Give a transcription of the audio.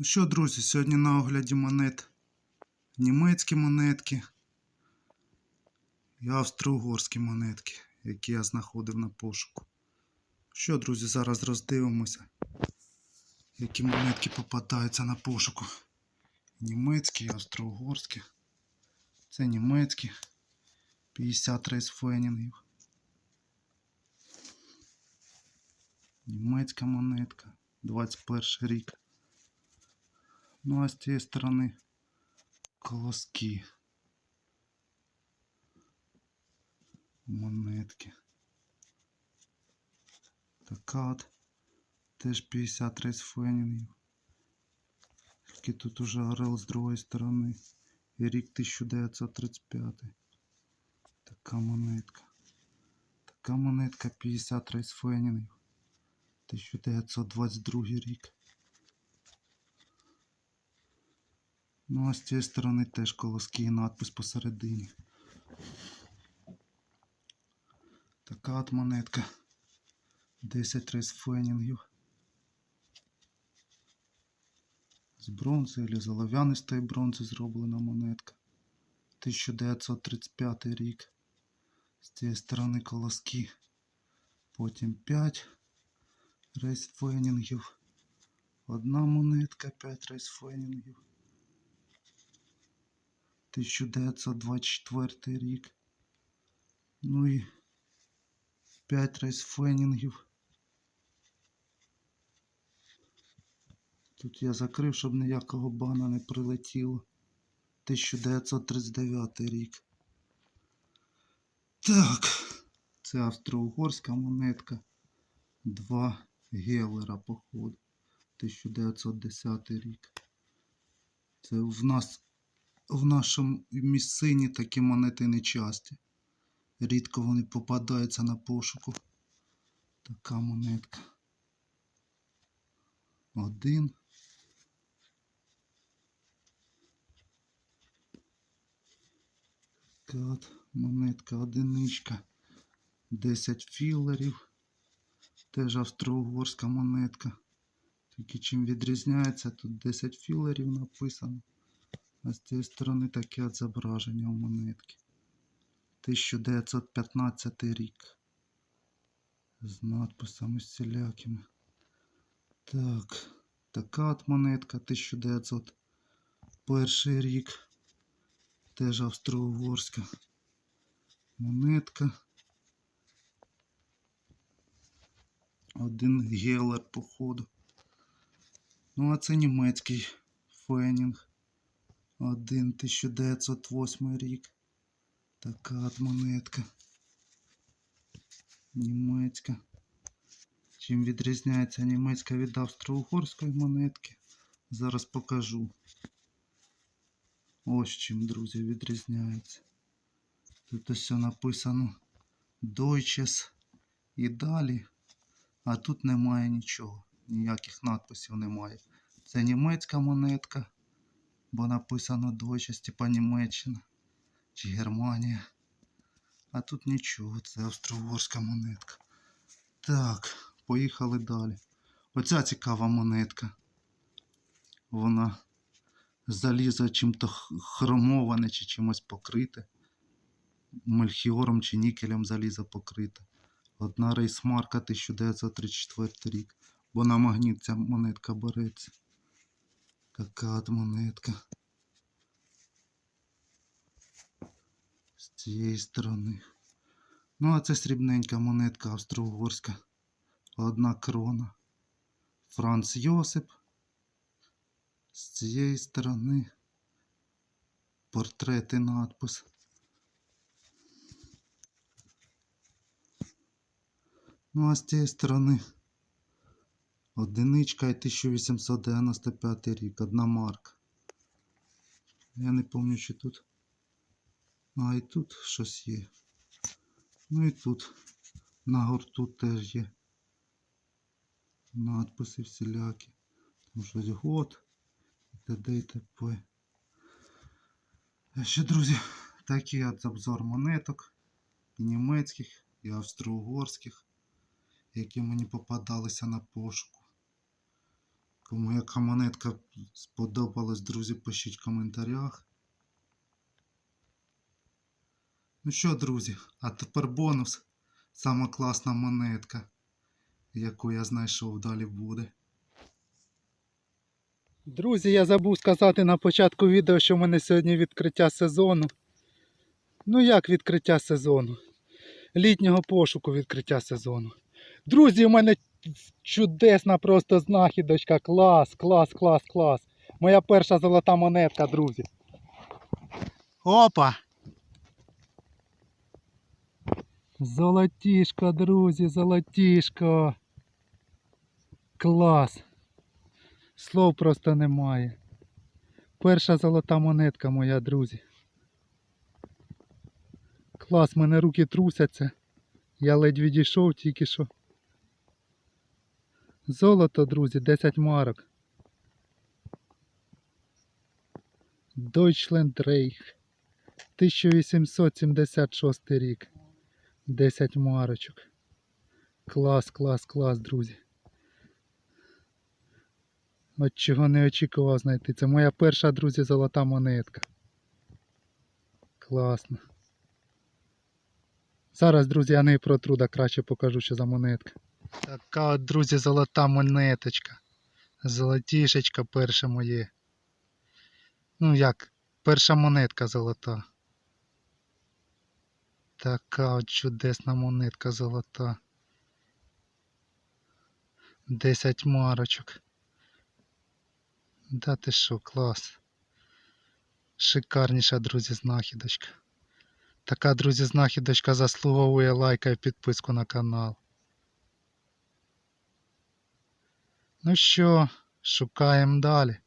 Ну що, друзі, сьогодні на огляді монет німецькі монетки і австро-угорські монетки, які я знаходив на пошуку. Що, друзі, зараз роздивимося, які монетки попадаються на пошуку. Німецькі і австро-угорські. Це німецькі 50 рейсфенінгів. Німецька монетка 21 рік. Ну а з цієї сторони колоски. Монетки. Така от теж 50 рейсфенінгів. Тільки тут уже орел з другої сторони. І рік 1935. Така монетка. Така монетка 50 рейсфенінгів. 1922 рік. Ну, а з цієї сторони теж колоски і надпис посередині. Така от монетка. 10 рейсфенінгів. З бронзи або з олов'янистої бронзи зроблена монетка. 1935 рік. З цієї сторони колоски. Потім 5 рейсфенінгів. Одна монетка, 5 рейсфенінгів. 1924 рік. Ну і 5 рейсфенінгів. Тут я закрив, щоб ніякого бана не прилетіло. 1939 рік. Так, це австро-угорська монетка. Два гелера, походу. 1910 рік. Це в нас в нашому місцині такі монети не часті. Рідко вони попадаються на пошуку. Така монетка. Один. Така от монетка одиничка. 10 філерів. Теж австро-угорська монетка. Тільки чим відрізняється, тут 10 філерів написано. А з цієї сторони таке зображення у монетки. 1915 рік. З надписами всілякими. Так, така от монетка 1901 рік. Теж австро-угорська монетка. Один гелер, походу. Ну, а це німецький фенінг. Один 1908 рік. Така от монетка. Німецька. Чим відрізняється німецька від австро-угорської монетки? Зараз покажу. Ось чим, друзі, відрізняється. Тут ось написано Deutsches і далі. А тут немає нічого. Ніяких надписів немає. Це німецька монетка, бо написано Deutsches, типа Німеччина чи Германія. А тут нічого, це австро-угорська монетка. Так, поїхали далі. Оця цікава монетка. Вона залізо чим-то хромоване чи чимось покрите. Мельхіором чи нікелем залізо покрите. Одна рейсмарка 1934 рік. Бо на магніт ця монетка береться. Така от монетка. З цієї сторони. Ну, а це срібненька монетка австро-угорська. Одна крона. Франц Йосип. З цієї сторони портрет і надпис. Ну, а з цієї сторони одиничка і 1895 рік, одна марка. Я не пам'ятаю, чи тут. А, і тут щось є. Ну і тут на гурту теж є. Надписи всілякі. Там щось год. І т.д. і т.п. Ще, друзі, такий от обзор монеток. І німецьких, і австро-угорських, які мені попадалися на пошуку. Кому яка монетка сподобалась, друзі, пишіть в коментарях. Ну що, друзі, а тепер бонус. Сама класна монетка, яку я знайшов далі буде. Друзі, я забув сказати на початку відео, що в мене сьогодні відкриття сезону. Ну як відкриття сезону? Літнього пошуку відкриття сезону. Друзі, у мене чудесна просто знахідочка. Клас, клас, клас, клас. Моя перша золота монетка, друзі. Опа! Золотішко, друзі, золотішко. Клас. Слов просто немає. Перша золота монетка моя, друзі. Клас, мене руки трусяться. Я ледь відійшов тільки що. Золото, друзі, 10 марок. Deutschland Reich. 1876 рік. 10 марочок. Клас, клас, клас, друзі. От чого не очікував знайти. Це моя перша, друзі, золота монетка. Класно. Зараз, друзі, я не протру, да краще покажу, що за монетка. Така от, друзі, золота монеточка. Золотішечка перша моє. Ну як, перша монетка золота. Така от чудесна монетка золота. 10 марочок. Да ти що, клас. Шикарніша, друзі, знахідочка. Така, друзі, знахідочка заслуговує лайка і підписку на канал. Ну що, шукаємо далі.